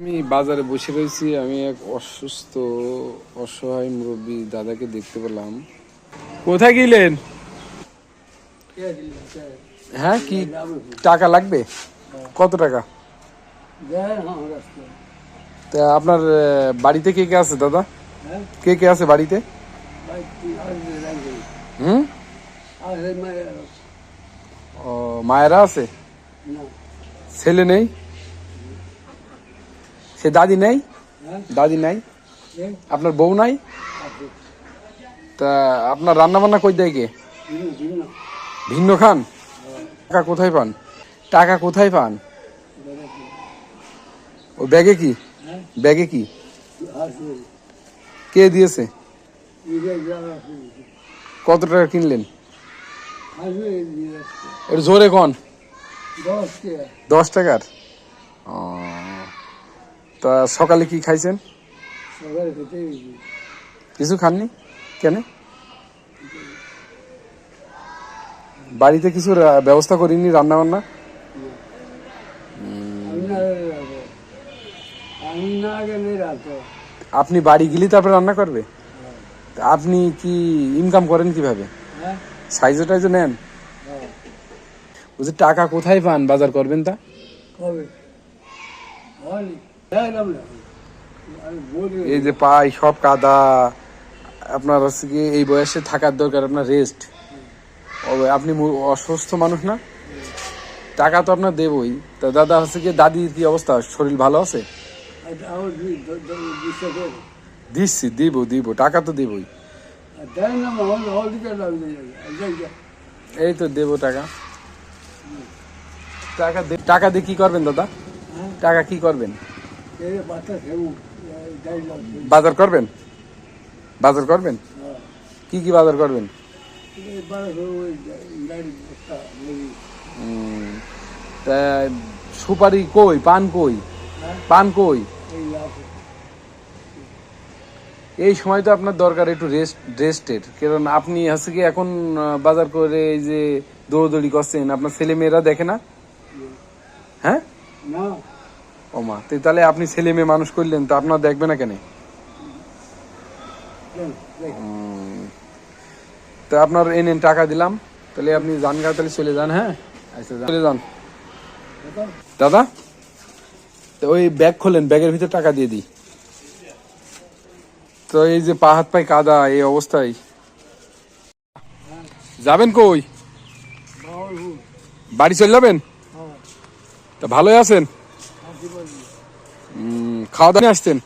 আমি বাজারে বসে রয়েছি আমি এক অসুস্থ অসহায় মুরব্বী দাদাকে দেখতে পেলাম। কোথায় গেলেন? হ্যাঁ কি টাকা লাগবে? কত টাকা? তা আপনার বাড়িতে কে কে আছে দাদা? কে কে আছে বাড়িতে? হুম? ও মায়েরা আছে? ছেলে নেই? সে দাদি নেই দাদি নাই আপনার বউ নাই। তা আপনার রান্না বান্না কই দেয় কে? ভিন্ন খান? টাকা কোথায় পান? টাকা কোথায় পান? ও ব্যাগে কি? ব্যাগে কি? কে দিয়েছে? কত টাকা কিনলেন? একটু জোরে কন। দশ টাকার? ও, তা সকালে কি খাইছেন? কিছু খাননি? কেন? বাড়িতে কিছু ব্যবস্থা করিনি রান্না বান্না আপনি বাড়ি গেলে তারপরে রান্না করবে? আপনি কি ইনকাম করেন কীভাবে? হ্যাঁ? সাইজে টাইজে নেন? বলছি টাকা কোথায় পান? বাজার করবেন তা? কবে? বলি এই যে পাই সব কাদা। আপনার হচ্ছে কি এই বয়সে থাকার দরকার আপনার রেস্ট আপনি অসুস্থ মানুষ না। টাকা তো আপনার দেবই। তা দাদা হচ্ছে কি দাদির কি অবস্থা? শরীর ভালো আছে? দিচ্ছি দিব দিব টাকা তো দেবই। এই তো দেবো টাকা। টাকা টাকা দিয়ে কি করবেন দাদা? হ্যাঁ। টাকা কি করবেন? বাজার করবেন? বাজার করবেন? কি কি বাজার করবেন? তা সুপারি কই, পান কই? পান কই? এই সময় তো আপনার দরকার একটু রেস্ট রেস্টের কারণ আপনি হচ্ছে কি এখন বাজার করে এই যে দৌড়দৌড়ি করছেন, আপনার ছেলে মেয়েরা দেখে না? হ্যাঁ? না ও মা তো তাহলে আপনি ছেলে মেয়ে মানুষ করলেন তো আপনার দেখবে না কেন। তো আপনার এই নেন টাকা দিলাম তাহলে আপনি যান গা তাহলে চলে যান হ্যাঁ? আচ্ছা চলে যান। দাদা তো ওই ব্যাগ খোলেন ব্যাগের ভিতর টাকা দিয়ে দিই। তো এই যে পা হাত পায়ে কাদা এই অবস্থায়। যাবেন কই? বাড়ি চলে যাবেন? হ্যাঁ, তা ভালোই আছেন? খাওয়া দাওয়া আসতেন?